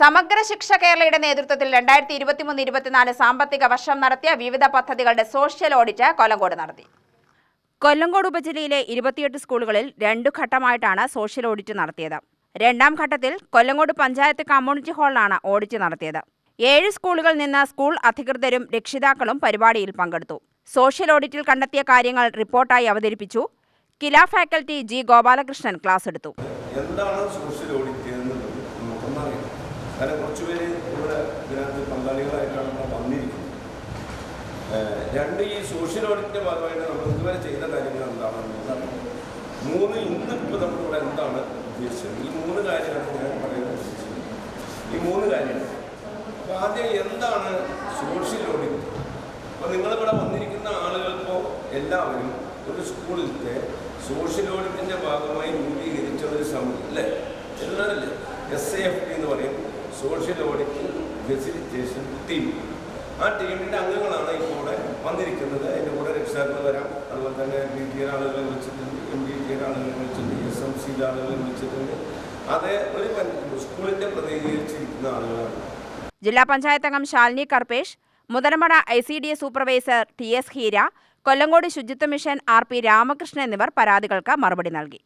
സമഗ്ര ശിക്ഷ കേരളയുടെ നേതൃത്വത്തിൽ രണ്ടായിരത്തി ഇരുപത്തിമൂന്ന് ഇരുപത്തിനാല് സാമ്പത്തിക വർഷം നടത്തിയ വിവിധ പദ്ധതികളുടെ സോഷ്യൽ ഓഡിറ്റ് കൊല്ലങ്കോട് നടത്തി. കൊല്ലങ്കോട് ഉപജില്ലയിലെ ഇരുപത്തിയെട്ട് സ്കൂളുകളിൽ രണ്ടു ഘട്ടമായിട്ടാണ് സോഷ്യൽ ഓഡിറ്റ് നടത്തിയത്. രണ്ടാം ഘട്ടത്തിൽ കൊല്ലങ്കോട് പഞ്ചായത്ത് കമ്മ്യൂണിറ്റി ഹാളിലാണ് ഓഡിറ്റ് നടത്തിയത്. ഏഴ് സ്കൂളുകളിൽ നിന്ന് സ്കൂൾ അധികൃതരും രക്ഷിതാക്കളും പരിപാടിയിൽ പങ്കെടുത്തു. സോഷ്യൽ ഓഡിറ്റിൽ കണ്ടെത്തിയ കാര്യങ്ങൾ റിപ്പോർട്ടായി അവതരിപ്പിച്ചു. KILA faculty G Gopalakrishnan class എടുത്തു. എന്താണ് സോഷ്യൽ ഓഡിറ്റ് എന്നുള്ളത് നമുക്കൊന്നറിയാം കാരണം കുറച്ച് പേര് ഇവിടെ ഇതിനകത്ത് പങ്കാളികളായിട്ടാണ് നമ്മൾ വന്നിരിക്കുന്നത്. രണ്ട് ഈ സോഷ്യൽ ഓഡിറ്റിന്റെ ഭാഗമായിട്ട് നമ്മൾ ഇതുവരെ ചെയ്ത കാര്യങ്ങൾ എന്താണെന്ന് അറിയാം മൂന്ന് ഇന്നിപ്പോൾ നമ്മളിവിടെ എന്താണ് ഉദ്ദേശിച്ചത്? ഈ മൂന്ന് കാര്യങ്ങളാണ് ഞാൻ പറയാൻ ഉദ്ദേശിച്ചത്. ഈ മൂന്ന് കാര്യങ്ങൾ. അപ്പോൾ ആദ്യം എന്താണ് സോഷ്യൽ ഓഡിറ്റ് അപ്പോൾ നിങ്ങളിവിടെ വന്നിരിക്കുന്ന ആളുകൾക്കോ എല്ലാവരും ഒരു സ്കൂളിലത്തെ സോഷ്യൽ ഓഡിറ്റിന്റെ ഭാഗമായി രൂപീകരിച്ച ഒരു സമിതി അല്ലേ? എല്ലാവരല്ലേ എസ് എ എഫ് ടി എന്ന് പറയും. സോഷ്യൽ ഓഡിറ്റ് ഫെസിലിറ്റേഷൻ ടീം ആ ടീമിന്റെ അംഗങ്ങളാണ് ഇപ്പോൾ വന്നിരിക്കുന്നത്. അതിന്റെ കൂടെ രക്ഷാർത്ഥം വരാം. അതുപോലെ തന്നെ ബി ടി ആളുകളെ വിളിച്ചിട്ടുണ്ട് എം ബി ടി ആളുകളെ വിളിച്ചിട്ടുണ്ട് എസ് എം സിയിലെ ആളുകളെ വിളിച്ചിട്ടുണ്ട്. അത് ഒരു സ്കൂളിന്റെ പ്രതിനിധീകരിച്ചിരിക്കുന്ന ആളുകളാണ്. ജില്ലാ പഞ്ചായത്ത് അംഗം Shalini Karpesh Muthalamada I C D S supervisor T S Heera Kollengode ശുചിത്വ മിഷൻ ആർ പി രാമകൃഷ്ണൻ എന്നിവർ പരാതികൾക്ക് മറുപടി നൽകി.